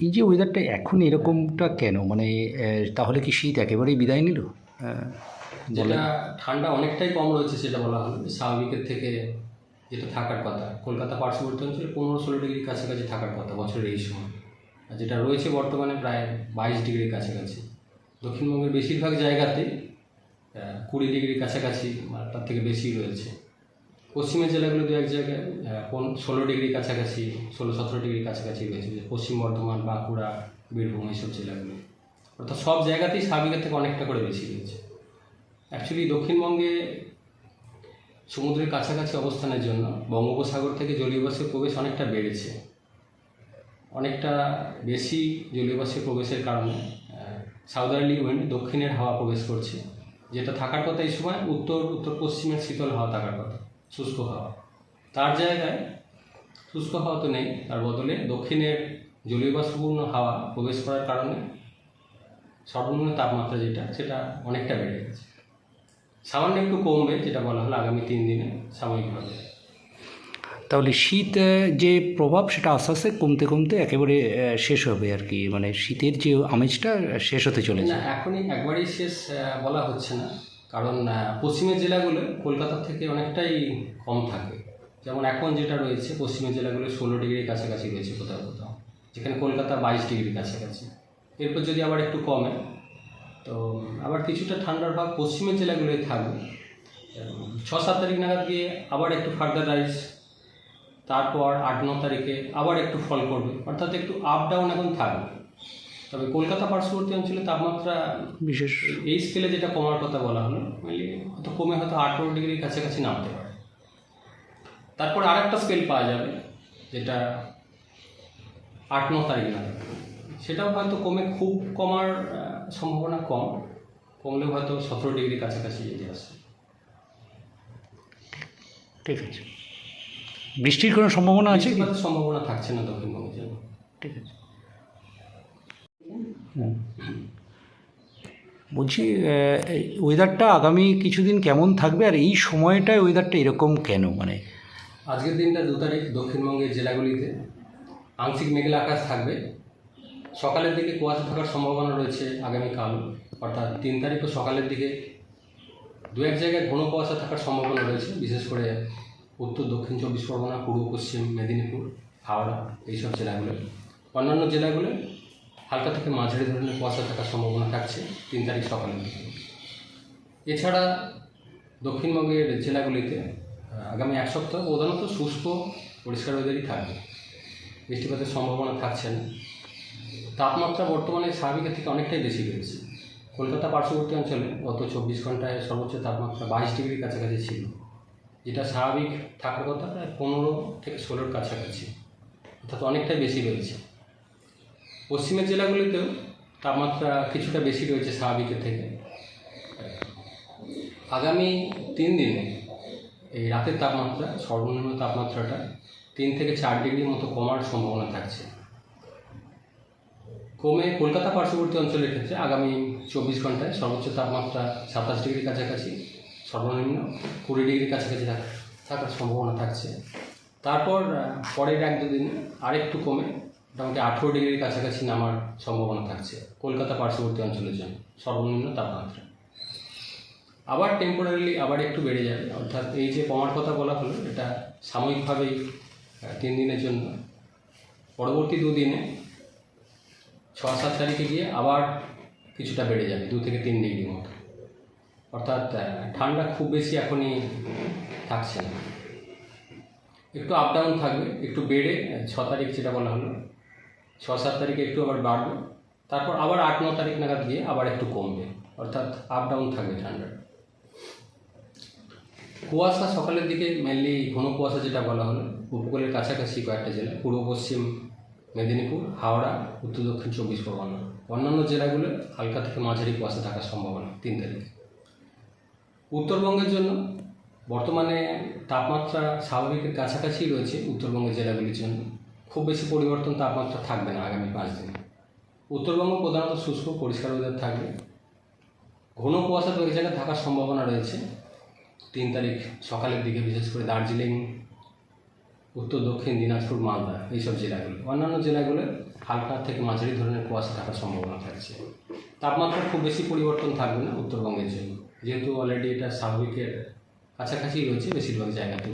এই যে ওয়েদারটা এখন এরকমটা কেন? মানে তাহলে কি শীত একেবারেই বিদায় নিল? যেটা ঠান্ডা অনেকটাই কম রয়েছে সেটা বলা হলো স্বাভাবিকের থেকে যেটা থাকার কথা। কলকাতা পার্শ্ববর্তী অঞ্চলে পনেরো ষোলো ডিগ্রির কাছাকাছি থাকার কথা বছরের এই সময়। আর যেটা রয়েছে বর্তমানে প্রায় বাইশ ডিগ্রির কাছাকাছি। দক্ষিণবঙ্গের বেশিরভাগ জায়গাতেই আহ, কুড়ি ডিগ্রির কাছাকাছি তার থেকে বেশি রয়েছে। পশ্চিমের জেলাগুলো দু এক জায়গায় ষোলো ডিগ্রি কাছাকাছি, ষোলো সতেরো ডিগ্রির কাছাকাছি রয়েছে পশ্চিম বর্ধমান, বাঁকুড়া, বীরভূম এইসব জেলাগুলো। অর্থাৎ সব জায়গাতেই স্বাভাবিকের থেকে অনেকটা করে বেশি রয়েছে। অ্যাকচুয়ালি দক্ষিণবঙ্গে সমুদ্রের কাছাকাছি অবস্থানের জন্য বঙ্গোপসাগর থেকে জলীয় বাষ্পের প্রবেশ অনেকটা বেড়েছে। অনেকটা বেশি জলীয় বাষ্পের প্রবেশের কারণে সাউদার্লি উইন্ড দক্ষিণের হাওয়া প্রবেশ করছে, যেটা থাকার কথা এই সময় উত্তর উত্তর পশ্চিমের শীতল হাওয়া থাকার কথা। শুষ্ক হাওয়া। তার জায়গায় শুষ্ক হাওয়া তো নেই তার বদলে দক্ষিণের জলীয় বাষ্পপূর্ণ হাওয়া প্রবেশ করার কারণে সর্বনিম্ন তাপমাত্রা যেটা সেটা অনেকটা বেড়ে গেছে। সামান্য একটু কমবে যেটা বলা হলো আগামী তিন দিনে সাময়িকভাবে। তাহলে শীত যে প্রভাব সেটা আস্তে আস্তে কমতে কমতে একেবারে শেষ হবে আর কি। মানে শীতের যে আমেজটা শেষ হতে চলেছে। না এখনই একবারেই শেষ বলা হচ্ছে না। কারণ পশ্চিমের জেলাগুলো কলকাতা থেকে অনেকটাই কম থাকে। যেমন এখন যেটা রয়েছে, পশ্চিমের জেলাগুলো ষোলো ডিগ্রির কাছাকাছি রয়েছে কোথাও কোথাও, যেখানে কলকাতা বাইশ ডিগ্রির কাছাকাছি। এরপর যদি আবার একটু কমে, তো আবার কিছুটা ঠান্ডার ভাগ পশ্চিমের জেলাগুলোই থাকবে। ছ, সাত তারিখ নাগাদ গিয়ে আবার একটু ফার্দার রাইজ তারপর আট, ন তারিখে আবার একটু ফল করবে। অর্থাৎ একটু আপ ডাউন এখন থাকবে। তবে কলকাতা পার্শ্ববর্তী অঞ্চলে তাপমাত্রা বিশেষ এই স্কেলে যেটা কমার কথা বলা হলো মেনলি হয়তো কমে হয়তো আঠেরো ডিগ্রির কাছাকাছি নামতে পারে। তারপর আরেকটা স্কেল পাওয়া যাবে যেটা আট ন তারিখ নাগাদ সেটাও হয়তো কমে খুব কমার সম্ভাবনা কম। কমলেও হয়তো সতেরো ডিগ্রির কাছাকাছি যেতে আসবে ঠিক আছে। বৃষ্টির কোনো সম্ভাবনা আছে সম্ভাবনা থাকছে না দক্ষিণবঙ্গের জন্য। ঠিক আছে। বলছি ওয়েদারটা আগামী কিছুদিন কেমন থাকবে আর এই সময়টায় ওয়েদারটা এরকম কেন? মানে আজকের দিনটা দু তারিখ দক্ষিণবঙ্গের জেলাগুলিতে। আংশিক মেঘলা আকাশ থাকবে। সকালের দিকে কুয়াশা থাকার সম্ভাবনা রয়েছে আগামীকাল। অর্থাৎ তিন তারিখও সকালের দিকে দু এক জায়গায় ঘন কুয়াশা থাকার সম্ভাবনা রয়েছে, বিশেষ করে উত্তর, দক্ষিণ চব্বিশ পরগনা, পূর্ব, পশ্চিম, মেদিনীপুর, হাওড়া, এইসব জেলাগুলো অন্যান্য জেলাগুলো হালকা থেকে মাঝারি ধরনের কুয়াশা থাকার সম্ভাবনা থাকছে তিন তারিখ সকালের দিকে। এছাড়া দক্ষিণবঙ্গের জেলাগুলিতে আগামী এক সপ্তাহ প্রধানত শুষ্ক, পরিষ্কার ওয়েদারই থাকবে। বৃষ্টিপাতের সম্ভাবনা থাকছে না। তাপমাত্রা বর্তমানে স্বাভাবিকের থেকে অনেকটাই বেশি রয়েছে কলকাতা পার্শ্ববর্তী অঞ্চলে গত চব্বিশ ঘন্টায় সর্বোচ্চ তাপমাত্রা বাইশ ডিগ্রির কাছাকাছি ছিল, যেটা স্বাভাবিক থাকার কথা প্রায় পনেরো থেকে ষোলোর কাছাকাছি, অর্থাৎ অনেকটাই বেশি রয়েছে পশ্চিমের জেলাগুলিতেও তাপমাত্রা কিছুটা বেশি রয়েছে স্বাভাবিকের থেকে। আগামী তিন দিনে এই রাতের তাপমাত্রা, সর্বনিম্ন তাপমাত্রাটা তিন থেকে চার ডিগ্রির মতো কমার সম্ভাবনা থাকছে। কমে কলকাতা পার্শ্ববর্তী অঞ্চলের ক্ষেত্রে আগামী চব্বিশ ঘন্টায় সর্বোচ্চ তাপমাত্রা সাতাশ ডিগ্রির কাছাকাছি, সর্বনিম্ন কুড়ি ডিগ্রির কাছাকাছি থাক- থাকার সম্ভাবনা থাকছে। তারপর পরের এক দুদিন আরেকটু কমে মোটামুটি আঠেরো ডিগ্রির কাছাকাছি নামার সম্ভাবনা থাকছে। কলকাতা পার্শ্ববর্তী অঞ্চলের জন্য সর্বনিম্ন তাপমাত্রা। আবার টেম্পোরারিলি আবার একটু বেড়ে যাবে। অর্থাৎ এই যে কমার কথা বলা হলো, এটা সাময়িকভাবেই তিন দিনের জন্য। পরবর্তী দুদিনে ছ সাত তারিখে গিয়ে আবার কিছুটা বেড়ে যাবে, দু থেকে তিন ডিগ্রি মতো। অর্থাৎ ঠান্ডা খুব বেশি এখনই থাকছে না। একটু আপ ডাউন থাকবে, একটু বেড়ে ছ তারিখ যেটা বলা হলো ছ সাত তারিখে একটু আবার বাড়বে। তারপর আবার আট, ন তারিখ নাগাদ গিয়ে আবার একটু কমবে। অর্থাৎ আপ ডাউন থাকবে ঠান্ডা কুয়াশা সকালের দিকে মেনলি ঘন কুয়াশা যেটা বলা হলো, উপকূলের কাছাকাছি কয়েকটা জেলা, পূর্ব, পশ্চিম মেদিনীপুর, হাওড়া, উত্তর, দক্ষিণ, চব্বিশ পরগনা। অন্যান্য জেলাগুলো হালকা থেকে মাঝারি কুয়াশা থাকার সম্ভাবনা তিন তারিখে। উত্তরবঙ্গের জন্য বর্তমানে তাপমাত্রা স্বাভাবিকের কাছাকাছি রয়েছে উত্তরবঙ্গের জেলাগুলির জন্য। খুব বেশি পরিবর্তন তাপমাত্রা থাকবে না আগামী পাঁচ দিনে। উত্তরবঙ্গ প্রধানত শুষ্ক, পরিষ্কার ওয়েদার থাকবে। ঘন কুয়াশা এক জায়গায় থাকার সম্ভাবনা রয়েছে। তিন তারিখ সকালের দিকে, বিশেষ করে দার্জিলিং, উত্তর, দক্ষিণ, দিনাজপুর, মালদা, এইসব জেলাগুলো। অন্যান্য জেলাগুলো হালকা থেকে মাঝারি ধরনের কুয়াশা থাকার সম্ভাবনা থাকছে। তাপমাত্রা খুব বেশি পরিবর্তন থাকবে না উত্তরবঙ্গের জন্য। যেহেতু অলরেডি এটা স্বাভাবিকের কাছাকাছি রয়েছে, বেশিরভাগ জায়গাতে